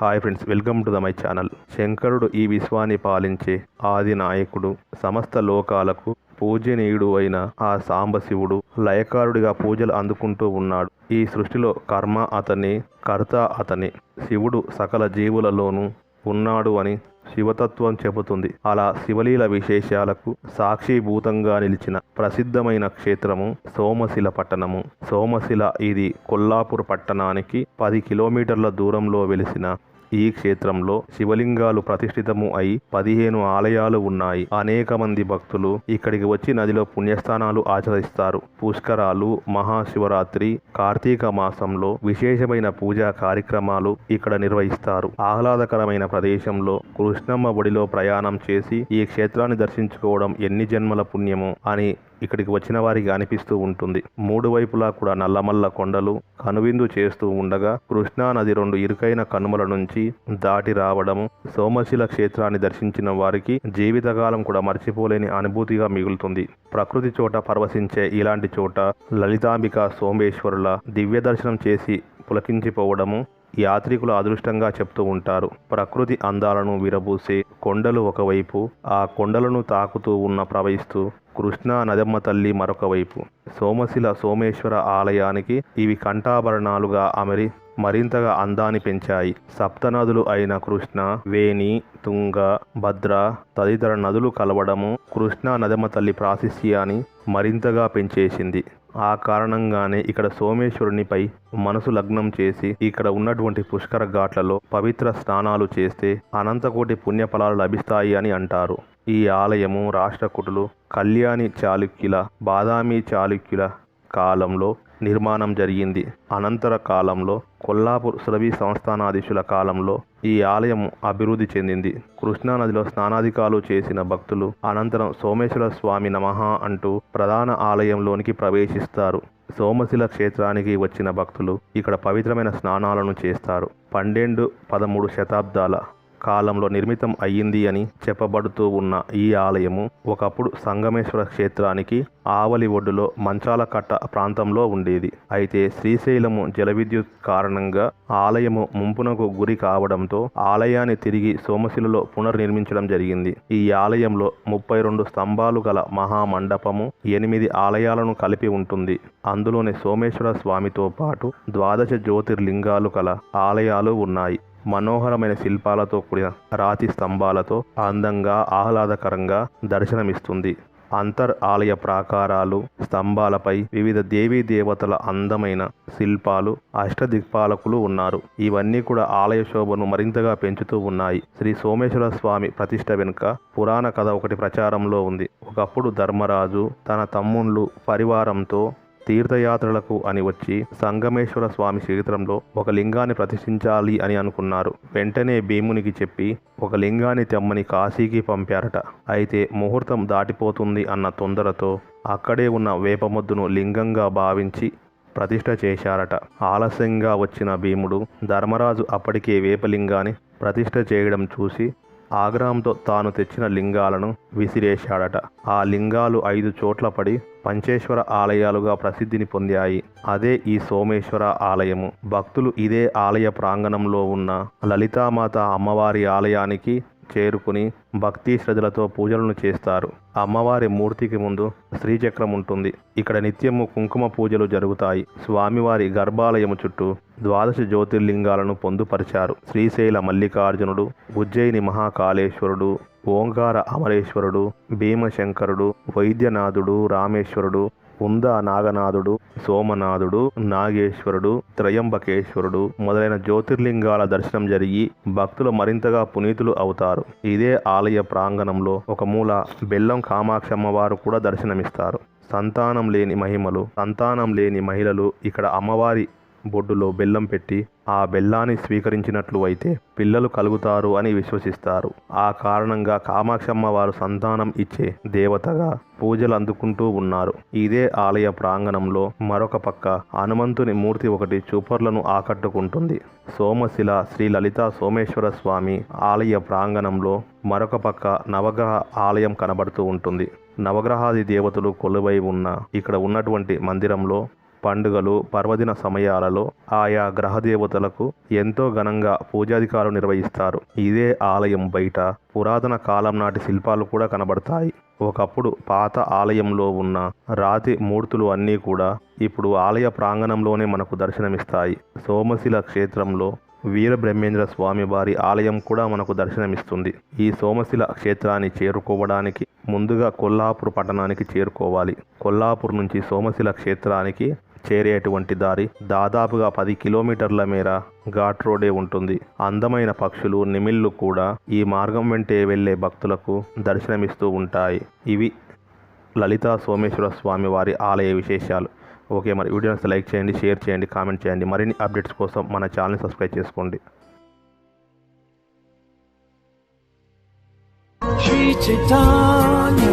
Hi friends welcome to the my channel. శంకరుడు ఈ విశ్వాన్ని పాలించే ఆది నాయకుడు సమస్త లోకాలకు పూజనీయుడు అయిన ఆ సాంబశివుడు లయకారుడిగా పూజలు అందుకుంటూ ఉన్నాడు. ఈ సృష్టిలో కర్మ అతని కర్త అతని. శివుడు సకల జీవులలోనూ ఉన్నాడు అని శివతత్వం చెబుతుంది. అలా శివలీల విశేషాలకు సాక్షిభూతంగా నిలిచిన ప్రసిద్ధమైన క్షేత్రము సోమశిల పట్టణము. సోమశిల ఇది కొల్లాపూర్ పట్టణానికి పది కిలోమీటర్ల దూరంలో వెలిసిన ఈ క్షేత్రంలో శివలింగాలు ప్రతిష్ఠితము అయి పదిహేను ఆలయాలు ఉన్నాయి. అనేక మంది భక్తులు ఇక్కడికి వచ్చి నదిలో పుణ్యస్థానాలు ఆచరిస్తారు. పుష్కరాలు మహాశివరాత్రి కార్తీక మాసంలో విశేషమైన పూజా కార్యక్రమాలు ఇక్కడ నిర్వహిస్తారు. ఆహ్లాదకరమైన ప్రదేశంలో కృష్ణమ్మ ఒడిలో ప్రయాణం చేసి ఈ క్షేత్రాన్ని దర్శించుకోవడం ఎన్ని జన్మల పుణ్యము అని ఇక్కడికి వచ్చిన వారికి అనిపిస్తూ ఉంటుంది. మూడు వైపులా కూడా నల్లమల్ల కొండలు కనువిందు చేస్తూ ఉండగా కృష్ణా నది రెండు ఇరుకైన కనుమల నుంచి దాటి రావడము సోమశిల క్షేత్రాన్ని దర్శించిన వారికి జీవితకాలం కూడా మర్చిపోలేని అనుభూతిగా మిగులుతుంది. ప్రకృతి చోట పరవశించే ఇలాంటి చోట లలితాంబిక సోమేశ్వరుల దివ్య దర్శనం చేసి పులకించిపోవడము యాత్రికుల అదృష్టంగా చెప్తూ ఉంటారు. ప్రకృతి అందాలను విరబూసే కొండలు ఒకవైపు ఆ కొండలను తాకుతూ ఉన్న ప్రవహిస్తూ కృష్ణా నదమ్మ తల్లి మరొక వైపు. సోమశిల సోమేశ్వర ఆలయానికి ఇవి కంఠాభరణాలుగా అమరి మరింతగా అందాన్ని పెంచాయి. సప్తనదులు అయిన కృష్ణ వేణి తుంగ భద్ర తదితర నదులు కలవడము కృష్ణా నదమ్మ తల్లి ప్రాశస్యాన్ని మరింతగా పెంచేసింది. ఆ కారణంగానే ఇక్కడ సోమేశ్వరునిపై మనసు లగ్నం చేసి ఇక్కడ ఉన్నటువంటి పుష్కర ఘాట్లలో పవిత్ర స్నానాలు చేస్తే అనంతకోటి పుణ్యఫలాలు లభిస్తాయి అని అంటారు. ఈ ఆలయము రాష్ట్రకూటులు కళ్యాణి చాళుక్యుల బాదామి చాళుక్యుల కాలంలో నిర్మాణం జరిగింది. అనంతర కాలంలో కొల్లాపూర్ సురభి సంస్థానాధీశుల కాలంలో ఈ ఆలయం అభివృద్ధి చెందింది. కృష్ణానదిలో స్నానాధికాలు చేసిన భక్తులు అనంతరం సోమేశ్వర స్వామి నమః అంటూ ప్రధాన ఆలయంలోనికి ప్రవేశిస్తారు. సోమశిల క్షేత్రానికి వచ్చిన భక్తులు ఇక్కడ పవిత్రమైన స్నానాలను చేస్తారు. పన్నెండు పదమూడు శతాబ్దాల కాలంలో నిర్మితం అయ్యింది అని చెప్పబడుతూ ఉన్న ఈ ఆలయము ఒకప్పుడు సంగమేశ్వర క్షేత్రానికి ఆవలి ఒడ్డులో మంచాల కట్ట ప్రాంతంలో ఉండేది. అయితే శ్రీశైలము జలవిద్యుత్ కారణంగా ఆలయము ముంపునకు గురి కావడంతో ఆలయాన్ని తిరిగి సోమశిలలో పునర్నిర్మించడం జరిగింది. ఈ ఆలయంలో ముప్పై రెండు స్తంభాలు గల మహామండపము ఎనిమిది ఆలయాలను కలిపి ఉంటుంది. అందులోని సోమేశ్వర స్వామితో పాటు ద్వాదశ జ్యోతిర్లింగాలు గల ఆలయాలు ఉన్నాయి. మనోహరమైన శిల్పాలతో కూడిన రాతి స్తంభాలతో అందంగా ఆహ్లాదకరంగా దర్శనమిస్తుంది. అంతర్ ఆలయ ప్రాకారాలు స్తంభాలపై వివిధ దేవీ దేవతల అందమైన శిల్పాలు అష్టదిక్పాలకులు ఉన్నారు. ఇవన్నీ కూడా ఆలయ శోభను మరింతగా పెంచుతూ ఉన్నాయి. శ్రీ సోమేశ్వర స్వామి ప్రతిష్ట వెనుక పురాణ కథ ఒకటి ప్రచారంలో ఉంది. ఒకప్పుడు ధర్మరాజు తన తమ్ముళ్ళు పరివారంతో తీర్థయాత్రలకు అని వచ్చి సంగమేశ్వర స్వామి క్షేత్రంలో ఒక లింగాన్ని ప్రతిష్ఠించాలి అని అనుకున్నారు. వెంటనే భీమునికి చెప్పి ఒక లింగాన్ని తెమ్మని కాశీకి పంపారట. అయితే ముహూర్తం దాటిపోతుంది అన్న తొందరతో అక్కడే ఉన్న వేపమొద్దును లింగంగా భావించి ప్రతిష్ఠ చేశారట. ఆలస్యంగా వచ్చిన భీముడు ధర్మరాజు అప్పటికే వేపలింగాన్ని ప్రతిష్ఠ చేయడం చూసి ఆగ్రహంతో తాను తెచ్చిన లింగాలను విసిరేశాడట. ఆ లింగాలు ఐదు చోట్ల పడి పంచేశ్వర ఆలయాలుగా ప్రసిద్ధిని పొందాయి. అదే ఈ సోమేశ్వర ఆలయము. భక్తులు ఇదే ఆలయ ప్రాంగణంలో ఉన్న లలితామాత అమ్మవారి ఆలయానికి చేరుకుని భక్తి శ్రద్ధలతో పూజలను చేస్తారు. అమ్మవారి మూర్తికి ముందు శ్రీచక్రం ఉంటుంది. ఇక్కడ నిత్యము కుంకుమ పూజలు జరుగుతాయి. స్వామివారి గర్భాలయము చుట్టూ ద్వాదశ జ్యోతిర్లింగాలను పొందుపరిచారు. శ్రీశైల మల్లికార్జునుడు ఉజ్జయిని మహాకాళేశ్వరుడు ఓంకార అమరేశ్వరుడు భీమశంకరుడు వైద్యనాథుడు రామేశ్వరుడు ఉందా నాగనాథుడు సోమనాథుడు నాగేశ్వరుడు త్రయంబకేశ్వరుడు మొదలైన జ్యోతిర్లింగాల దర్శనం జరిగి భక్తులు మరింతగా పునీతులు అవుతారు. ఇదే ఆలయ ప్రాంగణంలో ఒక మూల బెల్లం కామాక్షమ్మవారు కూడా దర్శనమిస్తారు. సంతానం లేని మహిమలు సంతానం లేని మహిళలు ఇక్కడ అమ్మవారి బొడ్డులో బెల్లం పెట్టి ఆ బెల్లాన్ని స్వీకరించినట్లు అయితే పిల్లలు కలుగుతారు అని విశ్వసిస్తారు. ఆ కారణంగా కామాక్షమ్మ వారు సంతానం ఇచ్చే దేవతగా పూజలు అందుకుంటూ ఉన్నారు. ఇదే ఆలయ ప్రాంగణంలో మరొక పక్క హనుమంతుని మూర్తి ఒకటి చూపర్లను ఆకట్టుకుంటుంది. సోమశిల శ్రీ లలిత సోమేశ్వర స్వామి ఆలయ ప్రాంగణంలో మరొక పక్క నవగ్రహ ఆలయం కనబడుతూ ఉంటుంది. నవగ్రహాది దేవతలు కొలువై ఉన్న ఇక్కడ ఉన్నటువంటి మందిరంలో పండుగలు పర్వదిన సమయాలలో ఆయా గ్రహదేవతలకు ఎంతో ఘనంగా పూజాధికారులు నిర్వహిస్తారు. ఇదే ఆలయం బయట పురాతన కాలం నాటి శిల్పాలు కూడా కనబడతాయి. ఒకప్పుడు పాత ఆలయంలో ఉన్న రాతి మూర్తులు అన్నీ కూడా ఇప్పుడు ఆలయ ప్రాంగణంలోనే మనకు దర్శనమిస్తాయి. సోమశిల క్షేత్రంలో వీరబ్రహ్మేంద్ర స్వామి వారి ఆలయం కూడా మనకు దర్శనమిస్తుంది. ఈ సోమశిల క్షేత్రాన్ని చేరుకోవడానికి ముందుగా కొల్లాపూర్ పట్టణానికి చేరుకోవాలి. కొల్లాపూర్ నుంచి సోమశిల క్షేత్రానికి చేరేటువంటి దారి దాదాపుగా పది కిలోమీటర్ల మేర ఘాట్ రోడే ఉంటుంది. అందమైన పక్షులు నిమిళ్ళు కూడా ఈ మార్గం వెంటే వెళ్ళే భక్తులకు దర్శనమిస్తూ ఉంటాయి. ఇవి లలితా సోమేశ్వర స్వామి వారి ఆలయ విశేషాలు. ఓకే మరి వీడియోస్ లైక్ చేయండి షేర్ చేయండి కామెంట్ చేయండి. మరిన్ని అప్డేట్స్ కోసం మన ఛానల్ని సబ్స్క్రైబ్ చేసుకోండి. శ్రీ చైతన్య